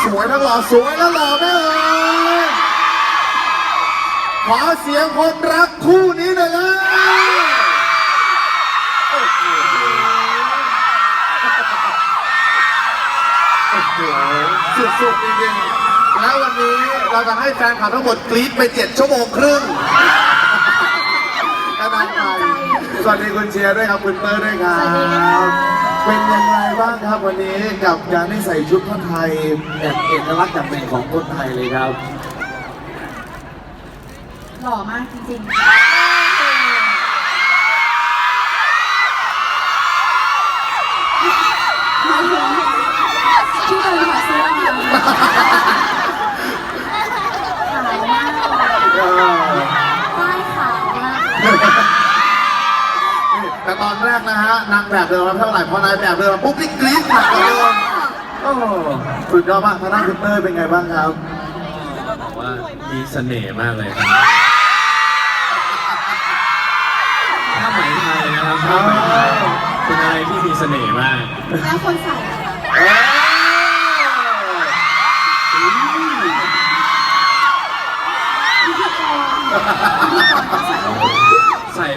ทั้งสวยทั้งหล่อสวยและหล่อแม่เอ๋ยขอเสียงคนรักคู่นี้หน่อยนะโอ้โหโอ้โหสุดๆจริงๆแล้ววันนี้เราจะให้แฟนคลับทั้งหมดกรี๊ดไปเจ็ดชั่วโมงครึ่งกำลังใจสวัสดีคุณเชียร์ด้วยครับ คุณเตอร์ด้วยครับสวัสดีค่ะ เป็นยังไงบ้างครับวันนี้กับการได้ใส่ชุดผ้าไทยแบบเอกลักษณ์แบบหนึ่งของคนไทยเลยครับ หล่อมากจริงๆหมายถึงที่เดินขอซื้อมาขาวมากป้ายขาวมาก แต่ตอ นแรกนะฮะนางแบบเดินมาเท่าไหร่พอนายแบบเดินมาปุ๊บนี่กรี๊ดหนักกว่าเดิมโอ้สุดยอดมากทางด้านคุณเต้ยเป็นไงบ้างครับบอกว่ามีเสน่ห์มากเลยครับผ้าไหมไทยนะครับผ้าไหมไทยเป็นอะไรที่มีเสน่ห์มาก แล้วคนใส่อะคะเอ้ย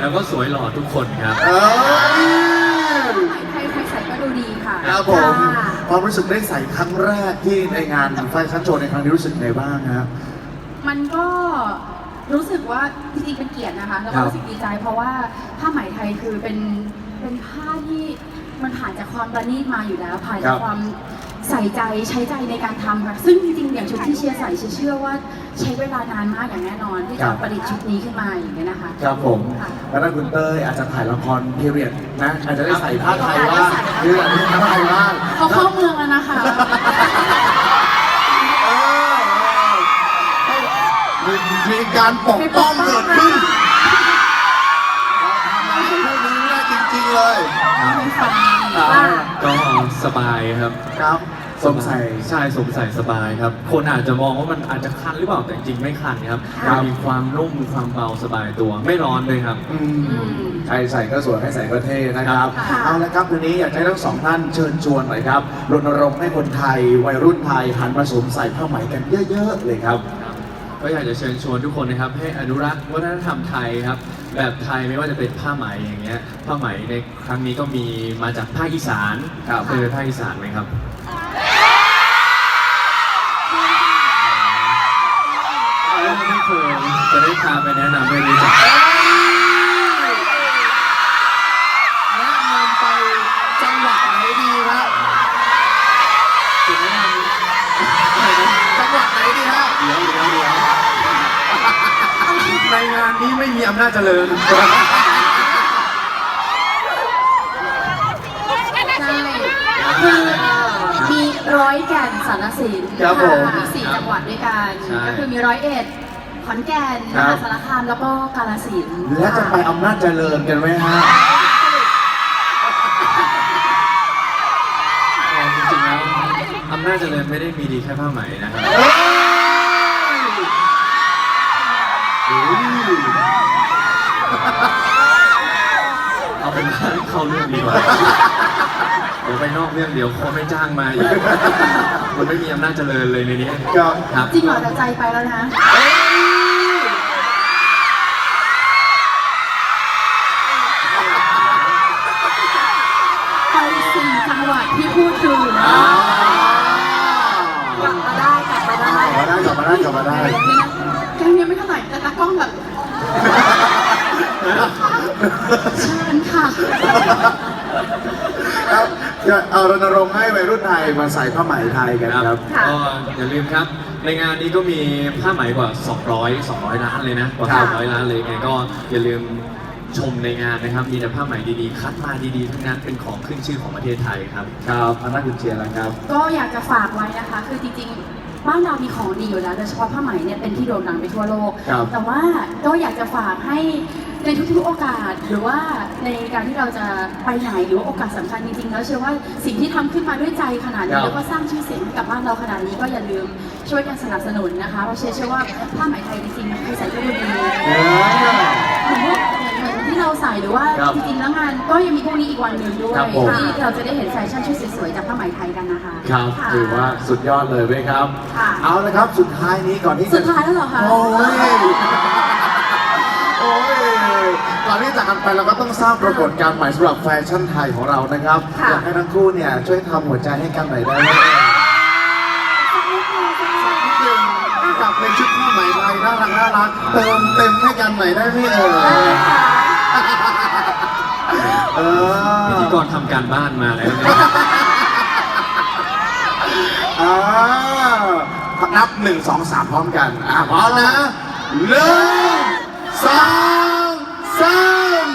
แล้วก็สวยหล่อทุกคนครับ เอ้ยใครใครใส่ก็ดูดีค่ะครับผมค่ะความรู้สึกได้ใส่ครั้งแรกที่ในงานแฟชั่นโชว์ในครั้งนี้รู้สึกไงบ้างครับ มันก็รู้สึกว่าจริงๆเป็นเกียรตินะคะ แล้วครัก็บรู้สึกดีใจเพราะว่าผ้าไหมไทยคือเป็นเป็นผ้าที่มันผ่านจากความประณีตมาอยู่แล้วผ่านจากความ ใส่ใจใช้ใจในการทำค่ะซึ่งจริงๆอย่างชุดที่เชียร์ใส่เชียร์เชื่อว่าใช้เวลานานมากอย่างแน่นอนที่จะประดิษฐ์ชุดนี้ขึ้นมาอย่างนี้ยนะคะ ครับผม ค่ะแล้วถ้าคุณเต้ยอาจจะถ่ายละครพีเรียดนะ อาจจะได้ใส่ผ้าไทยได้บ้างใส่ค่ะเรื่องผ้าไทยบ้างเขาเข้าเมืองแล้วนะคะ เออเออมีมีการปกป้องเกิดขึ้นเราทำอะไรพวกนี้ไม่ได้จริงๆเลย ไม่ฟังอ่าว่า ก็สบายครับ ครับสงสัยใช่สงสัยสบายครับ คนอาจจะมองว่ามันอาจจะคันหรือเปล่าแต่จริงๆไม่คันครับครัมันบมีความนุ่มมีความเบาสบายตัวไม่ร้อนเลยครับ อืมใครใส่ก็สวยให้ใส่ก็เท่นะครับค่ะเอาละครับทีนี้อยากให้ทั้งสองท่านเชิญชวนหน่อยครับรณรงค์ให้คนไทย วัยรุ่นไทยหันมาสวมใส่ผ้าไหมกันเยอะ ๆ เลยครับครับก็อยากจะเชิญชวนทุกคนนะครับ ให้อนุรักษ์วัฒนธรรมไทยครับ แบบไทยไม่ว่าจะเป็นผ้าไหมอย่างเงี้ยผ้าไหมในครั้งนี้ก็มีมาจากภาคอีสานครับเคยไปภาคอีสานไหมครับถ้าไม่เคยจะได้พาไปแนะนำให้รู้จั นาจเจริญใช่คือมีร้อยแก่นสารสินครับผมค่ะมีสี่จังหวัดด้วยกัน ใช่ ก็คือมีร้อยเอ็ดขอนแก่นมครัหาบสารคามแล้วก็กาฬสินธุ์และจะไปอำนาจเจริญกันไหมฮะเอาจริงๆแล้วอำนาจเจริญไม่ได้มีดีแค่ผ้าไหมนะครับ เอาเป็นว่าเข้าเรื่องดีกว่าเดี๋ยวไปนอกเรื่องเดี๋ยวเขาไม่จ้างมาอีกมันไม่มีอำนาจเจริญเลยในนี้ก็ครับจริงเหรอแต่ใจไปแล้วนะเอ้ยไปสี่จังหวัดที่พูดถึงอ้าว กลับมาได้กลับมาได้ กลับมาได้กลับมาได้กลับมาได้ แกงยังไม่เท่าไหร่แต่ตากล้องแบบ เชิญค่ะ ครับก็เอารณรงค์ให้วัยรุ่นไทยมาใส่ผ้าไหมไทยกันครับ ค่ะ ก็อย่าลืมครับ ในงานนี้ก็มีผ้าไหมกว่า 200 200 ล้านเลยนะ กว่าครับ 200 ล้านเลยไงก็อย่าลืมชมในงานนะครับ มีแต่ผ้าไหมดีๆ คัดมาดีๆ ทั้งนั้นเป็นของขึ้นชื่อของประเทศไทยครับ ครับทางด้านคุณเชียร์แล้วครับ ก็อยากจะฝากไว้นะคะ คือจริงๆ บ้านเรามีของดีอยู่แล้วโดยเฉพาะผ้าไหมเนี่ยเป็นที่โด่งดังไปทั่วโลก ครับแต่ว่าก็อยากจะฝากให้ ในทุกๆโอกาสหรือว่าในการที่เราจะไปไหนหรือว่าโอกาสสำคัญจริงๆแล้วเชื่อว่าสิ่งที่ทำขึ้นมาด้วยใจขนาดครันี้บแล้วก็สร้างชื่อเสียงให้กับบ้านเราขนาดนี้ก็อย่าลืมช่วยกันสนับสนุนนะคะเพราะเชื่อเชื่อว่าผ้าไหมไทยจริงๆใครใส่ก็ดูดีเออเหมือนพวกเหมือนเหมือนที่เราใส่หรือว่าครับจริงๆแล้วงานก็ก็ยังมีพรุ่งนี้อีกวันหนึ่งด้วยครับผม ที่เราจะได้เห็นแฟชั่นชุดสวยๆจากผ้าไหมไทยกันนะคะครับค่ะถือว่าสุดยอดเลยเว้ยครับ ค่ะ เอาละครับ สุดท้ายนี้ก่อนที่จะสุดท้ายแล้วเหรอคะ โอ้ย โอ้ยก่อนที่จากกันไปเราก็ต้องสร้างปรากฏการณ์ใหม่สำหรับแฟชั่นไทยของเรานะครับ ค่ะ อยากให้ทั้งคู่เนี่ยช่วยทำหัวใจให้กันหน่อยได้ไหมนิดนึงกับในชุดผ้าไหมไทยน่ารักน่ารักเติมเต็มให้กันหน่อยได้ไหมเอ่ยเออ พิธีกรทำการบ้านมาแล้วนะอ่านับหนึ่งสองสามพร้อมกัน อะพร้อมนะหนึ่ง สองสาม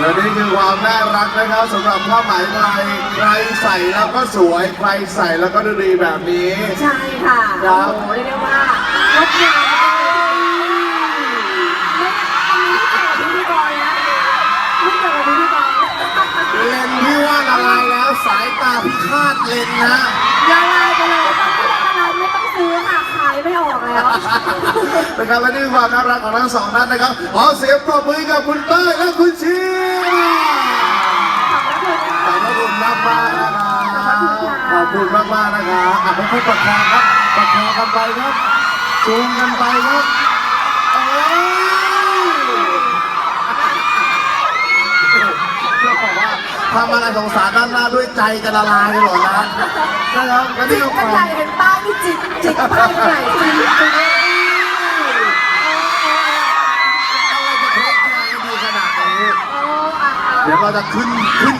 และนี่คือความน่ารักนะครับสำหรับผ้าไหมไทยใครใส่แล้วก็สวยใครใส่แล้วก็ดูดีแบบนี้ ใช่ค่ะครัโอ้โหเรียกได้ว่างดงามมากไม่อันนี้ไม่เกี่ยวกับพิธีกรนะไม่เกี่ยวกับพิธีกรเลนส์ที่ว่าละลายแล้วสายตาพิฆาตเลนส์นะ ละลายไปเลย แล้วนะครับและนี่คือความน่ารักของทั้งสองท่านนะครับขอเสียงปรบมือกับคุณเต้ยและคุณชีขอบพระคุณมากมากๆนะครับขอบคุณมากมากๆนะครับอะค่อยๆประคองครับประคองกันไปครับจูงกันไปครับเอ้ยจะบอกว่า ทำอะไรสงสารด้านหน้าด้วยใจจะละลายไปหมดแล้วนะครับและนี่ตก็มันใหญ่เห็นป้ายนี่จิตจิตมันใหญ่จริงอะไรจะทคแคร์ดีขนาดนี้ เดี๋ยวเราจะขึ้นขึ้น